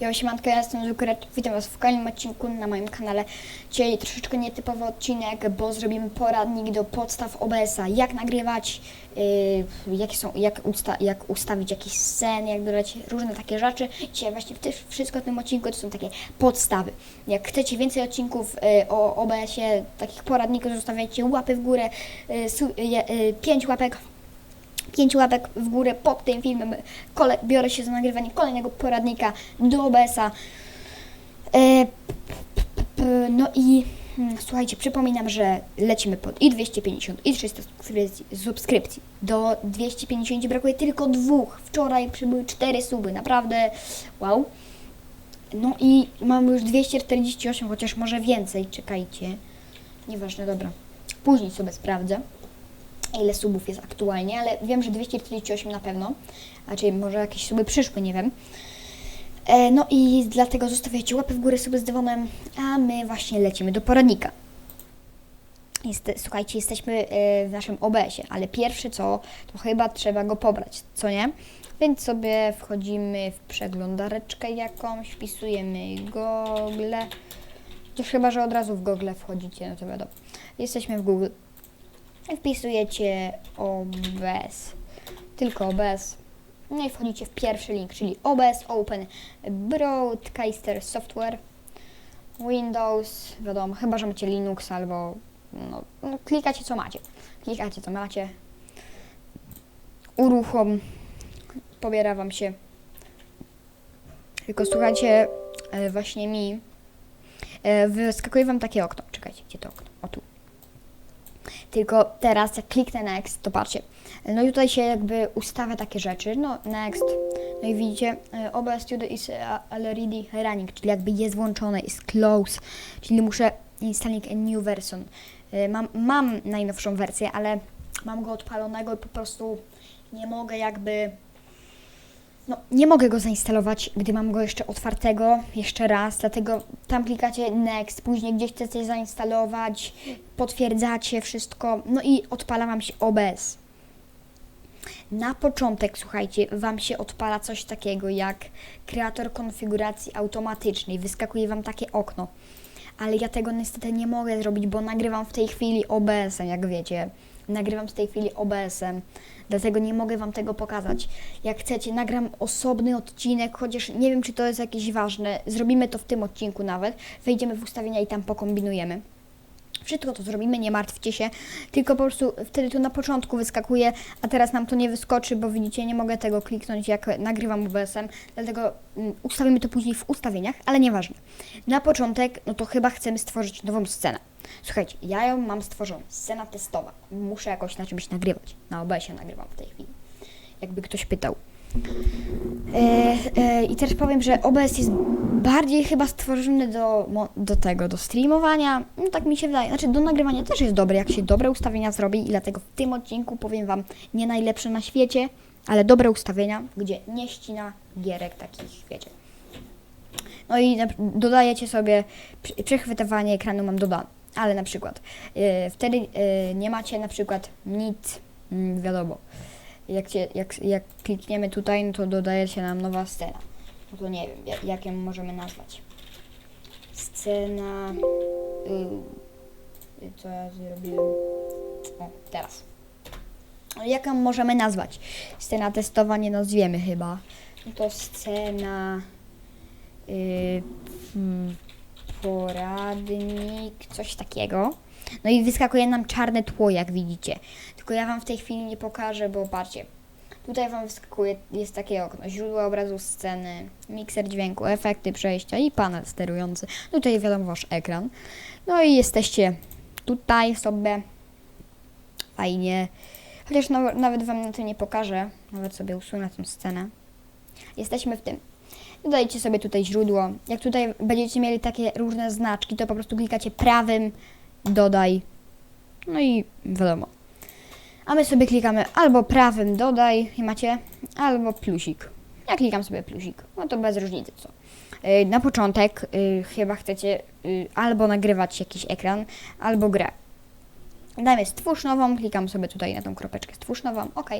Ja siemanko, ja jestem Zukuret. Witam Was w kolejnym odcinku na moim kanale. Dzisiaj troszeczkę nietypowy odcinek, bo zrobimy poradnik do podstaw OBS-a. Jak nagrywać, yy, jakie są, jak, usta jak ustawić jakieś sceny, jak dodać różne takie rzeczy. Dzisiaj właśnie w wszystko w tym odcinku to są takie podstawy. Jak chcecie więcej odcinków yy, o OBS-ie, takich poradników, zostawiajcie łapy w górę, yy, su- yy, 5 łapek 5 łapek w górę pod tym filmem. Kole, biorę się za nagrywanie kolejnego poradnika do OBS-a. E, no i mm, słuchajcie, przypominam, że lecimy pod i 250 i 300 subskrypcji- subskrypcji. Do 250 brakuje tylko dwóch. Wczoraj przybyły 4 suby, naprawdę wow. No i mamy już 248, chociaż może więcej, czekajcie. Nieważne, dobra. Później sobie sprawdzę ile subów jest aktualnie, ale wiem, że 248 na pewno, a czyli może jakieś suby przyszły, nie wiem. E, no i dlatego zostawiajcie łapy w górę, suby z dzwonem, a my właśnie lecimy do poradnika. Jest, słuchajcie, jesteśmy e, w naszym OBS-ie, ale pierwsze co, to chyba trzeba go pobrać, co nie? Więc sobie wchodzimy w przeglądareczkę jakąś, wpisujemy Google. To chyba, że od razu w Google wchodzicie, no to wiadomo. Jesteśmy w Google. Wpisujecie OBS, tylko OBS. No i wchodzicie w pierwszy link, czyli OBS Open Broadcaster Software Windows, wiadomo, chyba, że macie Linux albo no, no, klikacie co macie. Klikacie co macie. Uruchom. Pobiera wam się. Tylko słuchajcie, e, właśnie mi e, wyskakuje wam takie okno. Czekajcie, gdzie to okno? O tu. Tylko teraz jak kliknę next, to patrzcie. No i tutaj się jakby ustawia takie rzeczy. No next. No i widzicie, e, OBS Studio is e, already running, czyli jakby jest włączone, jest close, czyli muszę installing a new version. E, Mam, mam najnowszą wersję, ale mam go odpalonego i po prostu nie mogę jakby no, nie mogę go zainstalować, gdy mam go jeszcze otwartego, jeszcze raz, dlatego tam klikacie next, później gdzieś chcecie zainstalować, potwierdzacie wszystko, no i odpala Wam się OBS. Na początek, słuchajcie, Wam się odpala coś takiego jak kreator konfiguracji automatycznej, wyskakuje Wam takie okno, ale ja tego niestety nie mogę zrobić, bo nagrywam w tej chwili OBS-em, jak wiecie. Nagrywam w tej chwili OBS-em, dlatego nie mogę Wam tego pokazać. Jak chcecie, nagram osobny odcinek, chociaż nie wiem, czy to jest jakieś ważne. Zrobimy to w tym odcinku nawet. Wejdziemy w ustawienia i tam pokombinujemy. Wszystko to zrobimy, nie martwcie się, tylko po prostu wtedy to na początku wyskakuje, a teraz nam to nie wyskoczy, bo widzicie, nie mogę tego kliknąć jak nagrywam OBS-em, dlatego mm, ustawimy to później w ustawieniach, ale nieważne. Na początek, no to chyba chcemy stworzyć nową scenę. Słuchajcie, ja ją mam stworzoną, scena testowa, muszę jakoś na czymś nagrywać, na OBS-ie nagrywam w tej chwili, jakby ktoś pytał. E, e, I też powiem, że OBS jest bardziej chyba stworzony do, do tego, do streamowania. No tak mi się wydaje. Znaczy do nagrywania też jest dobry, jak się dobre ustawienia zrobi i dlatego w tym odcinku powiem Wam nie najlepsze na świecie, ale dobre ustawienia, gdzie nie ścina gierek takich, wiecie. No i dodajecie sobie przechwytywanie ekranu mam dodane, ale na przykład e, wtedy e, nie macie na przykład nic, mm, wiadomo, jak, jak, jak klikniemy tutaj, no to dodaje się nam nowa scena. No to nie wiem, jak, jak ją możemy nazwać. Scena. Y, co ja zrobiłem? O, teraz. No, Jak ją możemy nazwać? Scena testowa nie nazwiemy chyba. No to scena. Y, hmm, poradnik, coś takiego. No i wyskakuje nam czarne tło, jak widzicie. Tylko ja Wam w tej chwili nie pokażę, bo patrzcie. Tutaj Wam wyskakuje, jest takie okno, źródło obrazu sceny, mikser dźwięku, efekty przejścia i panel sterujący. Tutaj wiadomo Wasz ekran. No i jesteście tutaj sobie. Fajnie. Chociaż no, nawet Wam na tym nie pokażę. Nawet sobie usunę tę scenę. Jesteśmy w tym. Dodajcie sobie tutaj źródło. Jak tutaj będziecie mieli takie różne znaczki, to po prostu klikacie prawym, dodaj. No i wiadomo. A my sobie klikamy albo prawym dodaj i macie, albo plusik. Ja klikam sobie plusik. No to bez różnicy co. Yy, Na początek yy, chyba chcecie yy, albo nagrywać jakiś ekran, albo grę. Dajmy stwórz nową, klikam sobie tutaj na tą kropeczkę stwórz nową, ok.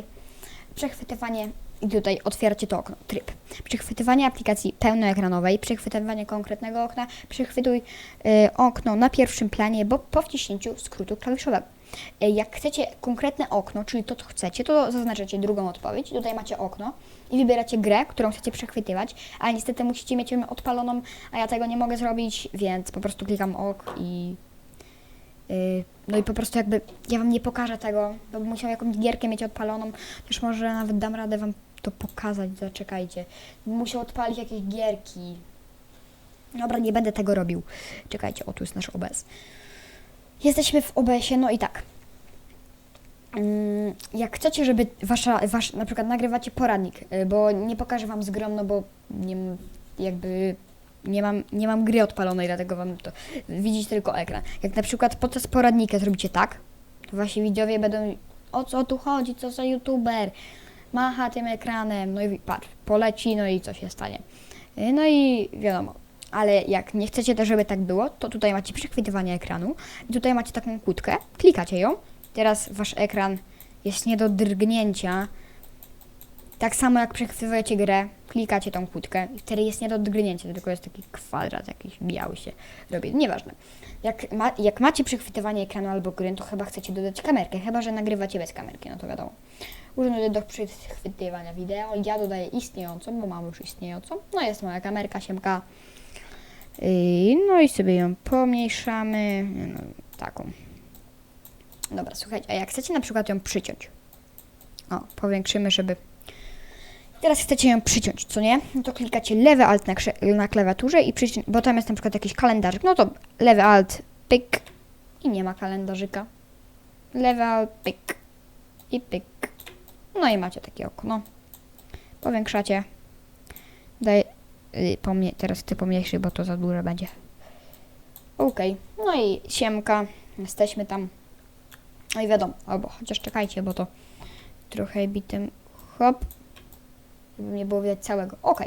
Przechwytywanie i tutaj otwieracie to okno, tryb. Przechwytywanie aplikacji pełnoekranowej, przechwytywanie konkretnego okna, przechwytuj y, okno na pierwszym planie, bo po wciśnięciu skrótu klawiszowego. Y, jak chcecie konkretne okno, czyli to, co chcecie, to zaznaczacie drugą odpowiedź. Tutaj macie okno i wybieracie grę, którą chcecie przechwytywać, ale niestety musicie mieć ją odpaloną, a ja tego nie mogę zrobić, więc po prostu klikam ok i y, no i po prostu jakby ja wam nie pokażę tego, bo musiał jakąś gierkę mieć odpaloną. Też może nawet dam radę wam to pokazać, zaczekajcie. Musiał odpalić jakieś gierki. Dobra, nie będę tego robił. Czekajcie, o tu jest nasz OBS. Jesteśmy w OBS-ie, no i tak. Mm, Jak chcecie, żeby wasza, wasz, na przykład nagrywacie poradnik, y, bo nie pokażę wam z grom, no bo nie, jakby nie mam, nie mam gry odpalonej, dlatego wam to widzieć tylko ekran. Jak na przykład podczas poradnika zrobicie tak, to wasi widzowie będą o co tu chodzi, co za youtuber, macha tym ekranem, no i patrz, poleci, no i co się stanie. Y, No i wiadomo. Ale jak nie chcecie też, żeby tak było, to tutaj macie przechwytywanie ekranu i tutaj macie taką kłódkę, klikacie ją, teraz wasz ekran jest nie do drgnięcia, tak samo jak przechwytujecie grę, klikacie tą kłódkę i wtedy jest nie do drgnięcia, tylko jest taki kwadrat jakiś biały się robi. Nieważne. Jak, ma, jak macie przechwytywanie ekranu albo gry, to chyba chcecie dodać kamerkę, chyba że nagrywacie bez kamerki, no to wiadomo. Urząd do przechwytywania wideo. Ja dodaję istniejącą, bo mam już istniejącą. No jest moja kamerka, siemka. No i sobie ją pomniejszamy. No, taką. Dobra, słuchajcie, a jak chcecie na przykład ją przyciąć. O, powiększymy, żeby Teraz chcecie ją przyciąć, co nie? No to klikacie lewy alt na, na klawiaturze i przyciąć, bo tam jest na przykład jakiś kalendarzyk. No to lewy alt, pyk i nie ma kalendarzyka. Lewy alt, pyk i pyk. No i macie takie okno. Powiększacie. Daj, y, pomnie, teraz ty pomniejszy, bo to za duże będzie. Okej, no i siemka. Jesteśmy tam. No i wiadomo, albo chociaż czekajcie, bo to trochę bitem. Hop, żeby nie było widać całego. Ok.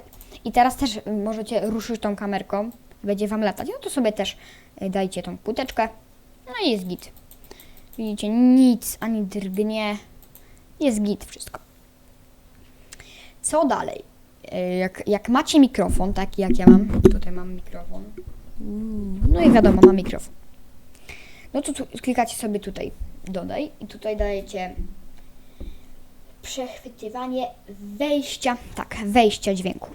I teraz też y, możecie ruszyć tą kamerką. Będzie Wam latać. No to sobie też y, dajcie tą płóteczkę. No i jest git. Widzicie, nic, ani drgnie. Jest git wszystko. Co dalej? Y, Jak, jak macie mikrofon, taki jak ja mam, tutaj mam mikrofon. No i wiadomo, mam mikrofon. No to tu, klikacie sobie tutaj dodaj i tutaj dajecie przechwytywanie wejścia, tak, wejścia dźwięku.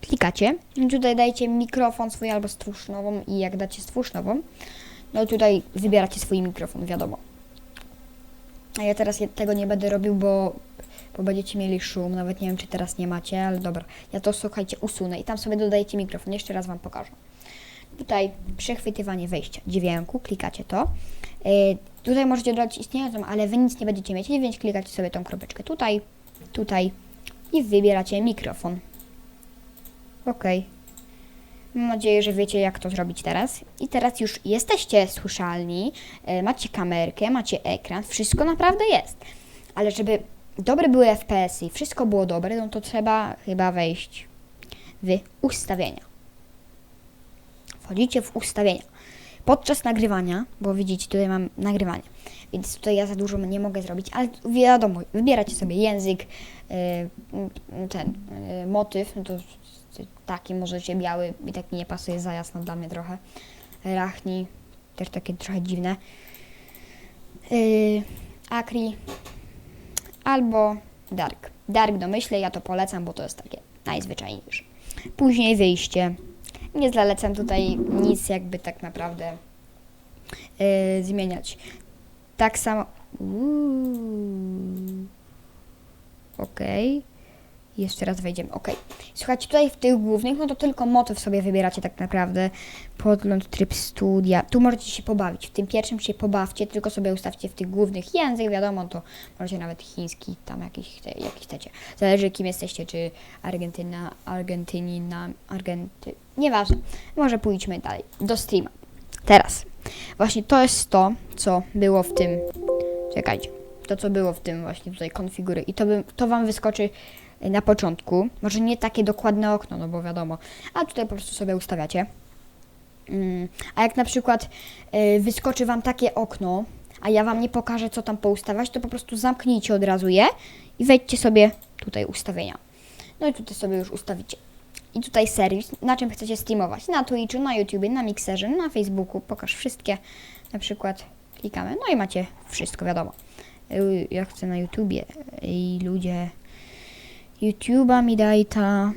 Klikacie, tutaj dajecie mikrofon swój albo stwórz nową i jak dacie stwórz nową, no tutaj wybieracie swój mikrofon, wiadomo. A ja teraz tego nie będę robił, bo, bo będziecie mieli szum, nawet nie wiem czy teraz nie macie, ale dobra. Ja to słuchajcie, usunę i tam sobie dodajecie mikrofon, jeszcze raz Wam pokażę. Tutaj przechwytywanie wejścia dźwięku, klikacie to. Yy, tutaj możecie dodać istniejącą, ale wy nic nie będziecie mieć, więc klikacie sobie tą kropeczkę tutaj, tutaj i wybieracie mikrofon. Ok. Mam nadzieję, że wiecie, jak to zrobić teraz. I teraz już jesteście słyszalni, yy, macie kamerkę, macie ekran, wszystko naprawdę jest. Ale żeby dobre były FPS i wszystko było dobre, no to trzeba chyba wejść w ustawienia wchodzicie w ustawienia. Podczas nagrywania, bo widzicie, tutaj mam nagrywanie, więc tutaj ja za dużo nie mogę zrobić, ale wiadomo, wybieracie sobie język, yy, ten yy, motyw, no to taki możecie biały i tak mi nie pasuje za jasno dla mnie trochę. Rachni, też takie trochę dziwne. Yy, Akri albo Dark. Dark domyślę, ja to polecam, bo to jest takie najzwyczajniejsze. Później wyjście. Nie zalecam tutaj nic jakby tak naprawdę yy, zmieniać. Tak samo. Okej. Jeszcze raz wejdziemy. Okej. Słuchajcie, tutaj w tych głównych, no to tylko motyw sobie wybieracie tak naprawdę. Podgląd, tryb studia. Tu możecie się pobawić. W tym pierwszym się pobawcie, tylko sobie ustawcie w tych głównych język, wiadomo, to możecie nawet chiński, tam jakiś, chce- jaki chcecie. Zależy kim jesteście, czy Argentyna, Argentynina, Argenty... Nieważne. Może pójdźmy dalej. Do streama. Teraz. Właśnie to jest to, co było w tym... Czekajcie. To, co było w tym właśnie tutaj konfigury. I to, by, to Wam wyskoczy na początku. Może nie takie dokładne okno, no bo wiadomo. A tutaj po prostu sobie ustawiacie. Mm, A jak na przykład y, wyskoczy Wam takie okno, a ja Wam nie pokażę, co tam poustawiać, to po prostu zamknijcie od razu je i wejdźcie sobie tutaj ustawienia. No i tutaj sobie już ustawicie. I tutaj serwis, na czym chcecie streamować. Na Twitchu, na YouTubie, na Mixerze, na Facebooku. Pokaż wszystkie. Na przykład klikamy. No i macie wszystko, wiadomo. Y, Ja chcę na YouTubie. I ludzie... YouTube'a mi daj ta...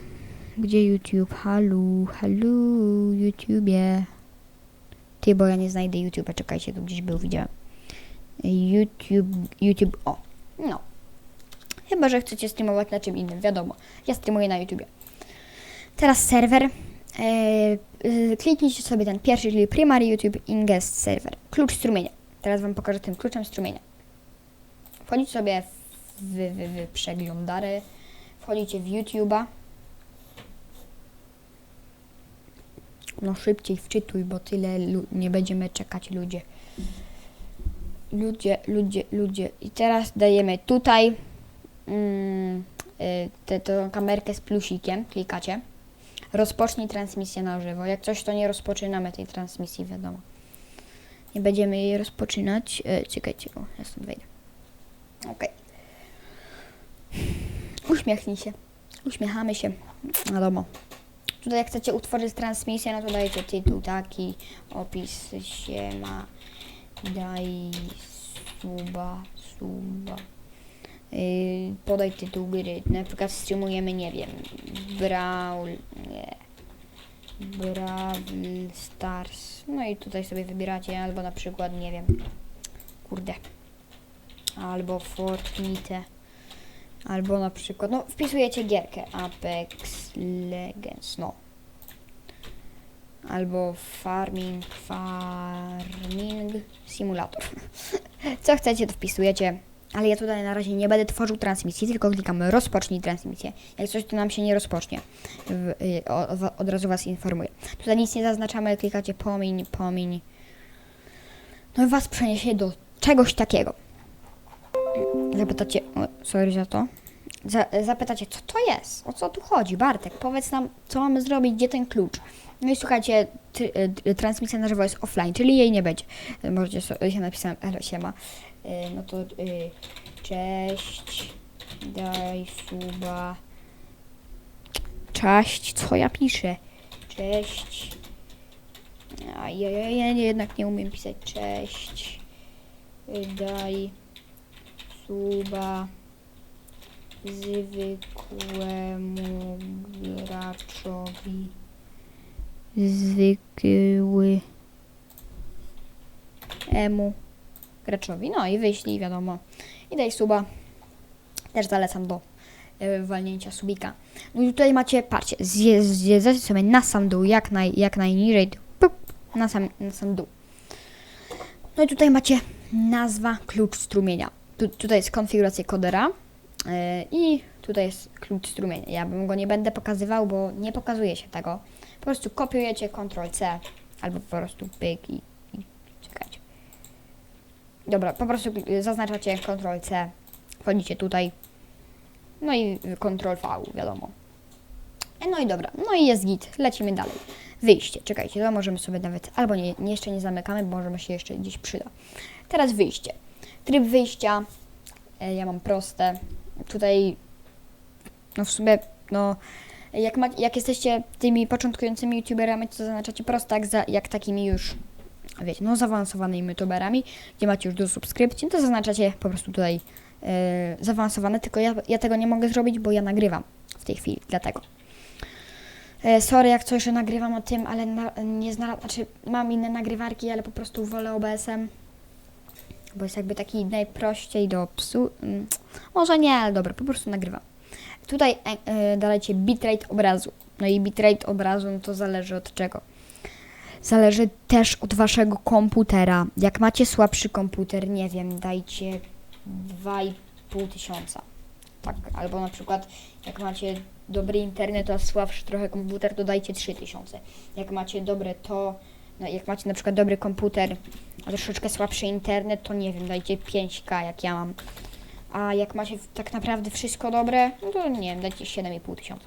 Gdzie YouTube? Halu, halu, YouTubie. Ty, bo ja nie znajdę YouTube'a. Czekajcie, tu gdzieś był, widziałem. YouTube, YouTube, o. No. Chyba, że chcecie streamować na czym innym, wiadomo. Ja streamuję na YouTubie. Teraz serwer. E, y, kliknijcie sobie ten pierwszy, czyli Primary YouTube Ingest Server. Klucz strumienia. Teraz Wam pokażę tym kluczem strumienia. Wchodzicie sobie w, w, w, w przeglądary. Wchodzicie w YouTube'a. No szybciej wczytuj, bo tyle nie będziemy czekać ludzie. Ludzie, ludzie, ludzie. I teraz dajemy tutaj mm, y, kamerkę z plusikiem, klikacie. Rozpocznij transmisję na żywo. Jak coś, to nie rozpoczynamy tej transmisji, wiadomo. Nie będziemy jej rozpoczynać. E, czekajcie, o, ja stąd wejdę. Okej. Uśmiechnij się. Uśmiechamy się. Wiadomo. Tutaj jak chcecie utworzyć transmisję, no to dajecie tytuł taki, opis się ma, daj suba, suba. Yy, podaj tytuł gry. Na przykład streamujemy, nie wiem, Brawl, nie, Brawl Stars. No i tutaj sobie wybieracie albo na przykład, nie wiem, kurde, albo Fortnite. Albo na przykład, no wpisujecie gierkę Apex Legends, no. Albo Farming, Farming Simulator. Co chcecie, to wpisujecie. Ale ja tutaj na razie nie będę tworzył transmisji, tylko klikamy rozpocznij transmisję. Jak coś to nam się nie rozpocznie, w, y, o, od razu Was informuję. Tutaj nic nie zaznaczamy, klikacie pomiń, pomiń. No i Was przeniesie do czegoś takiego. Zapytacie, sorry za to. Za, zapytacie, co to jest? O co tu chodzi? Bartek, powiedz nam, co mamy zrobić, gdzie ten klucz? No i słuchajcie, tr- y, transmisja na żywo jest offline, czyli jej nie będzie. Y, Możecie sobie, ja napisałem, elo, siema. Y, No to y, cześć, daj suba. Cześć, co ja piszę? Cześć. A ja, ja, ja jednak nie umiem pisać. Cześć. Daj suba zwykłemu graczowi. Zwykły emu graczowi. No i wyślij, wiadomo. I daj suba. Też zalecam do y, walnięcia subika. No i tutaj macie, patrzcie, zje, zjedzacie sobie na sam dół, jak, naj, jak najniżej, pup, na sam, na sam dół. No i tutaj macie nazwa, klucz strumienia. Tu, tutaj jest konfiguracja kodera yy, i tutaj jest klucz strumienia. Ja bym go nie będę pokazywał, bo nie pokazuje się tego. Po prostu kopiujecie Ctrl-C albo po prostu pyk i, i czekajcie. Dobra, po prostu y, zaznaczacie Ctrl-C, wchodzicie tutaj, no i Ctrl-V, wiadomo. E, No i dobra, no i jest git, lecimy dalej. Wyjście, czekajcie, to możemy sobie nawet, albo nie jeszcze nie zamykamy, bo możemy się jeszcze gdzieś przyda. Teraz wyjście. Tryb wyjścia, e, ja mam proste. Tutaj, no w sumie, no, jak, ma, jak jesteście tymi początkującymi youtuberami, to zaznaczacie prosto jak, za, jak takimi już, wiecie, no zaawansowanymi youtuberami, gdzie macie już do subskrypcji, to zaznaczacie po prostu tutaj e, zaawansowane, tylko ja, ja tego nie mogę zrobić, bo ja nagrywam w tej chwili, dlatego. E, Sorry, jak coś, że nagrywam o tym, ale na, nie znalazłam, znaczy mam inne nagrywarki, ale po prostu wolę OBS-em, bo jest jakby taki najprościej do psu. mm, Może nie, ale dobra, po prostu nagrywam. Tutaj e, e, dajecie bitrate obrazu. No i bitrate obrazu no to zależy od czego. Zależy też od waszego komputera. Jak macie słabszy komputer, nie wiem, dajcie 2,5 tysiąca. Tak, albo na przykład jak macie dobry internet, a słabszy trochę komputer, to dajcie 3000. Jak macie dobre to, no jak macie na przykład dobry komputer, a troszeczkę słabszy internet, to nie wiem, dajcie 5k jak ja mam. A jak macie tak naprawdę wszystko dobre, no to nie wiem, dajcie 7,5 tysiąca.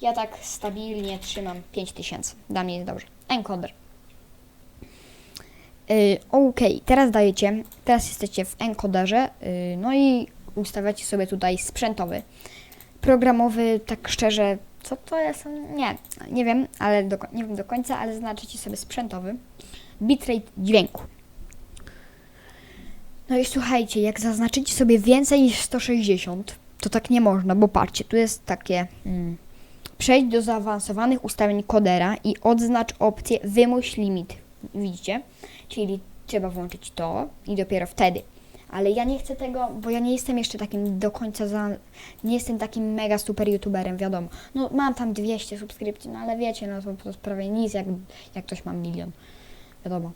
Ja tak stabilnie trzymam 5000. Dla mnie jest dobrze. Encoder. Y, Okej, teraz dajecie, teraz jesteście w encoderze, y, no i ustawiacie sobie tutaj sprzętowy. Programowy, tak szczerze, co to jest? Nie, nie wiem, ale do, nie wiem do końca, ale znaczycie sobie sprzętowy. Bitrate dźwięku. No i słuchajcie, jak zaznaczycie sobie więcej niż 160, to tak nie można, bo patrzcie, tu jest takie... Mm, Przejdź do zaawansowanych ustawień kodera i odznacz opcję wymuś limit. Widzicie? Czyli trzeba włączyć to i dopiero wtedy. Ale ja nie chcę tego, bo ja nie jestem jeszcze takim do końca za... Nie jestem takim mega super youtuberem, wiadomo. No mam tam 200 subskrypcji, no ale wiecie, no to, to prawie nic, jak, jak ktoś ma milion. Wiadomo.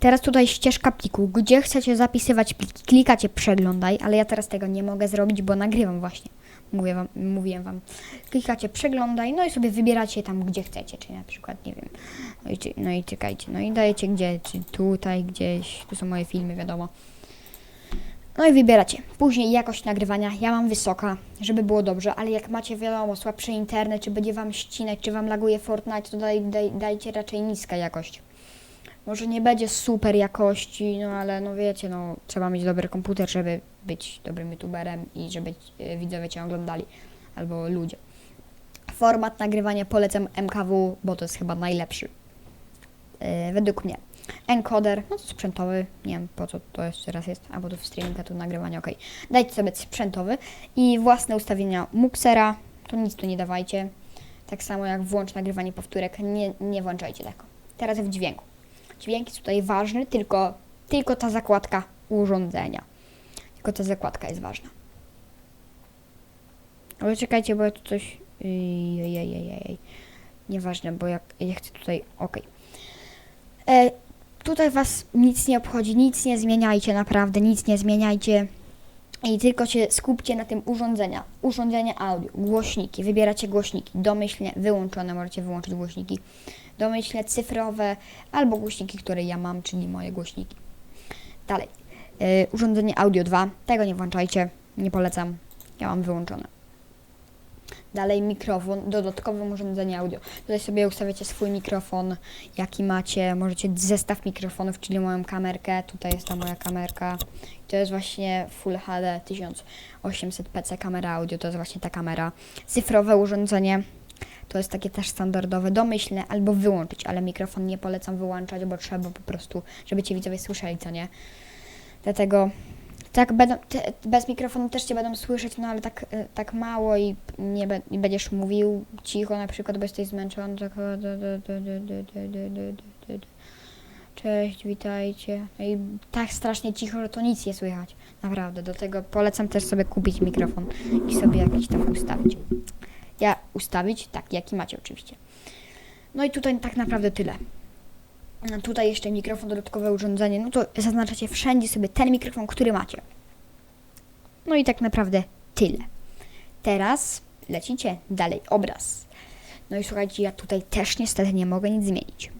Teraz tutaj ścieżka pliku, gdzie chcecie zapisywać pliki. Klikacie przeglądaj, ale ja teraz tego nie mogę zrobić, bo nagrywam właśnie. Mówię wam, mówiłem wam. Klikacie przeglądaj, no i sobie wybieracie tam, gdzie chcecie, czyli na przykład, nie wiem, no i, no i czekajcie, no i dajecie gdzie, czy tutaj gdzieś, tu są moje filmy, wiadomo. No i wybieracie. Później jakość nagrywania, ja mam wysoka, żeby było dobrze, ale jak macie, wiadomo, słabszy internet, czy będzie wam ścinać, czy wam laguje Fortnite, to daj, daj, dajcie raczej niska jakość. Może nie będzie super jakości, no ale no wiecie, no trzeba mieć dobry komputer, żeby być dobrym youtuberem i żeby e, widzowie cię oglądali, albo ludzie. Format nagrywania polecam MKW, bo to jest chyba najlepszy. E, według mnie. Encoder, no to sprzętowy, nie wiem po co to jeszcze raz jest, albo to w streaminga, tu nagrywanie, ok. Dajcie sobie sprzętowy i własne ustawienia Muxera, to nic tu nie dawajcie. Tak samo jak włącz nagrywanie powtórek, nie, nie włączajcie tego. Teraz w dźwięku. Dźwięk jest tutaj ważny, tylko, tylko ta zakładka urządzenia. Tylko ta zakładka jest ważna. Ale czekajcie, bo ja tu coś... Ejejejejej. Nieważne, bo jak ja chcę tutaj... Ok. E, tutaj was nic nie obchodzi, nic nie zmieniajcie, naprawdę, nic nie zmieniajcie. I tylko się skupcie na tym urządzenia. Urządzenie audio, głośniki. Wybieracie głośniki. Domyślnie wyłączone, możecie wyłączyć głośniki. Domyślnie cyfrowe albo głośniki, które ja mam, czyli moje głośniki. Dalej. Yy, urządzenie Audio 2. Tego nie włączajcie. Nie polecam. Ja mam wyłączone. Dalej mikrofon, dodatkowe urządzenie audio. Tutaj sobie ustawiacie swój mikrofon, jaki macie. Możecie zestaw mikrofonów, czyli moją kamerkę. Tutaj jest ta moja kamerka. To jest właśnie Full HD 1800 PC kamera audio. To jest właśnie ta kamera. Cyfrowe urządzenie. To jest takie też standardowe, domyślne albo wyłączyć, ale mikrofon nie polecam wyłączać, bo trzeba po prostu, żeby Cię widzowie słyszeli, co nie. Dlatego tak będą, te, bez mikrofonu też Cię będą słyszeć, no ale tak, tak mało i nie be, będziesz mówił cicho na przykład, bo jesteś zmęczony, tak... Cześć, witajcie. No i tak strasznie cicho, że to nic nie słychać. Naprawdę. Do tego polecam też sobie kupić mikrofon i sobie jakiś tam ustawić. Ja ustawić, tak, jaki macie oczywiście. No i tutaj tak naprawdę tyle. No Tutaj jeszcze mikrofon, dodatkowe urządzenie, no to zaznaczacie wszędzie sobie ten mikrofon, który macie. No i tak naprawdę tyle. Teraz lecicie dalej, obraz. No i słuchajcie, ja tutaj też niestety nie mogę nic zmienić.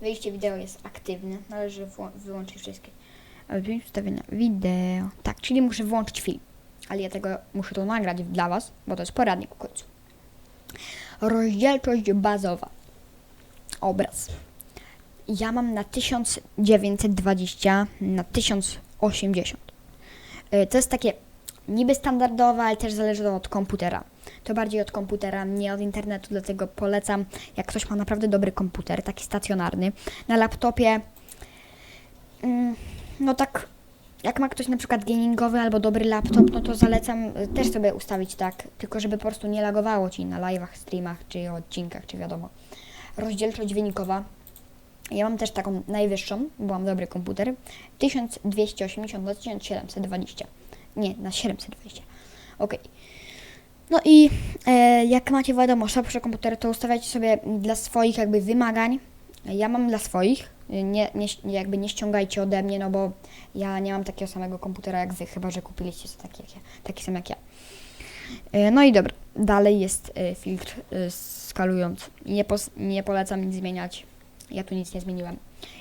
Wyjście wideo jest aktywne, należy wyłączyć wszystkie. Ustawienia wideo. Tak, czyli muszę włączyć film. Ale ja tego muszę to nagrać dla Was, bo to jest poradnik w końcu. Rozdzielczość bazowa. Obraz. Ja mam na 1920 na 1080. Y, To jest takie niby standardowe, ale też zależy to od komputera. To bardziej od komputera, nie od internetu, dlatego polecam, jak ktoś ma naprawdę dobry komputer, taki stacjonarny. Na laptopie, mm, no tak, jak ma ktoś na przykład gamingowy albo dobry laptop, no to zalecam y, też sobie ustawić tak, tylko żeby po prostu nie lagowało Ci na live'ach, streamach, czy odcinkach, czy wiadomo. Rozdzielczość wynikowa. Ja mam też taką najwyższą, bo mam dobry komputer. 1280 na 1720. Nie, na 720. Ok. No i e, jak macie wiadomo słabsze komputery, to ustawiacie sobie dla swoich jakby wymagań. Ja mam dla swoich. Nie, nie, jakby nie ściągajcie ode mnie, no bo ja nie mam takiego samego komputera jak wy, chyba że kupiliście taki, jak ja, taki sam jak ja. E, No i dobra, dalej jest e, filtr e, skalujący. Nie, pos, nie polecam nic zmieniać. Ja tu nic nie zmieniłem.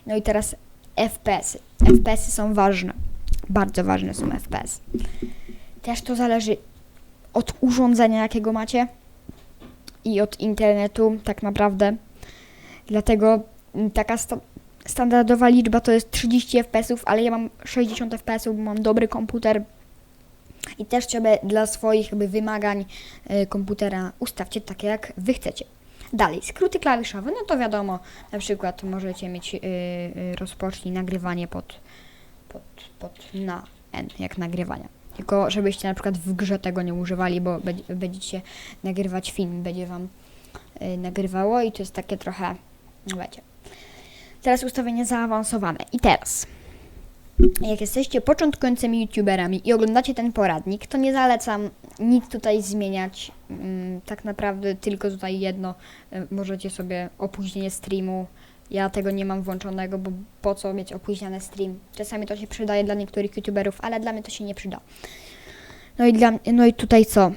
No i teraz FPS-y. FPS-y są ważne. Bardzo ważne są FPS. Też to zależy od urządzenia, jakiego macie i od internetu, tak naprawdę. Dlatego mm, taka sta- standardowa liczba to jest 30 fps, ale ja mam 60 fps, bo mam dobry komputer. I też sobie dla swoich jakby wymagań y, komputera ustawcie takie, jak wy chcecie. Dalej, skróty klawiszowe, no to wiadomo, na przykład możecie mieć y, y, rozpocznij nagrywanie pod, pod, pod na N, jak nagrywania. Tylko żebyście na przykład w grze tego nie używali, bo będzie- będziecie nagrywać film, będzie wam y, nagrywało i to jest takie trochę, no wiecie. Teraz ustawienia zaawansowane. I teraz, jak jesteście początkującymi youtuberami i oglądacie ten poradnik, to nie zalecam nic tutaj zmieniać. Mm, tak naprawdę tylko tutaj jedno. y, Możecie sobie opóźnienie streamu. Ja tego nie mam włączonego, bo po co mieć opóźniony stream? Czasami to się przydaje dla niektórych youtuberów, ale dla mnie to się nie przyda. No i, dla, no i tutaj co?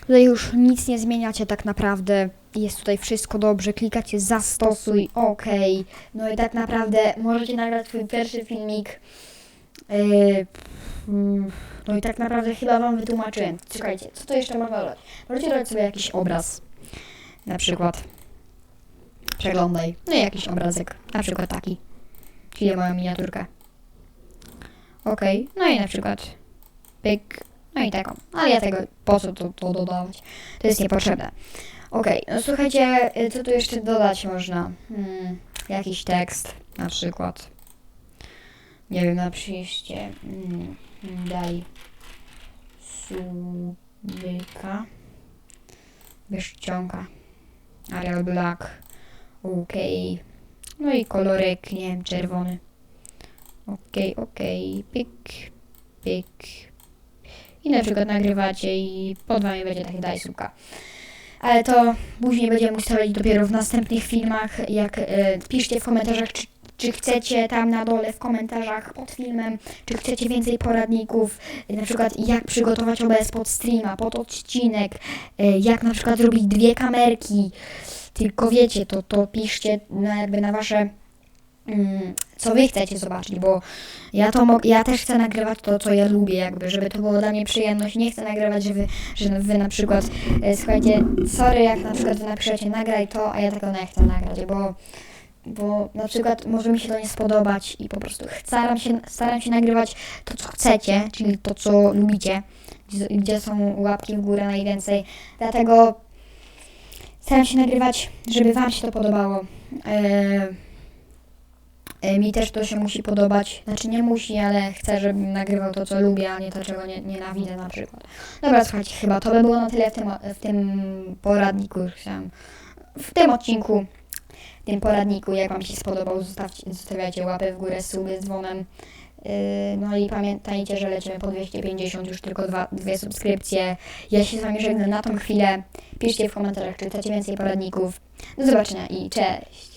Tutaj już nic nie zmieniacie tak naprawdę. Jest tutaj wszystko dobrze. Klikacie zastosuj, OK. No i tak naprawdę możecie nagrać swój pierwszy filmik. Yy, no i tak naprawdę chyba Wam wytłumaczyłem. Czekajcie, co to jeszcze można dodać? Możecie dodać sobie jakiś obraz. Na przykład. Przeglądaj. No i jakiś obrazek. Na przykład taki. Czyli moją miniaturkę. OK. No i na przykład. Pyk. No i taką. Ale ja tego, po co to, to dodawać? To jest niepotrzebne. Okej, no słuchajcie, y, co tu jeszcze dodać można? Hmm, jakiś tekst na przykład. Nie wiem, napiszcie. Mm, daj. Subyka. Wyszcionka. Arial Black. Okej. No i kolorek, nie wiem, czerwony. Okej, okej. Pik, pik. I na przykład nagrywacie i pod wami będzie taki daj suka. Ale to później będziemy ustalić dopiero w następnych filmach. Jak e, piszcie w komentarzach, czy, czy chcecie tam na dole w komentarzach pod filmem, czy chcecie więcej poradników, e, na przykład jak przygotować OBS pod streama, pod odcinek, e, jak na przykład zrobić dwie kamerki. Tylko wiecie, to, to piszcie na, jakby na wasze co wy chcecie zobaczyć, bo ja to ja też chcę nagrywać to, co ja lubię, jakby, żeby to było dla mnie przyjemność. Nie chcę nagrywać, że wy, że wy na przykład, e, słuchajcie, sorry, jak na przykład wy napiszecie nagraj to, a ja tego nie chcę nagrać, bo, bo na przykład może mi się to nie spodobać i po prostu staram się, staram się nagrywać to, co chcecie, czyli to, co lubicie, gdzie, gdzie są łapki w górę najwięcej. Dlatego staram się nagrywać, żeby wam się to podobało. E, Mi też to się musi podobać. Znaczy nie musi, ale chcę, żebym nagrywał to, co lubię, a nie to, czego nie, nienawidzę na przykład. Dobra, słuchajcie, chyba to by było na tyle w tym, w tym poradniku. Chciałam. W tym odcinku, w tym poradniku, jak Wam się spodobał, zostawcie, zostawiajcie łapę w górę, suby z dzwonem. Yy, No i pamiętajcie, że lecimy po 250, już tylko dwa, dwie subskrypcje. Ja się z Wami żegnam na tą chwilę. Piszcie w komentarzach, czy chcecie więcej poradników. Do zobaczenia i cześć!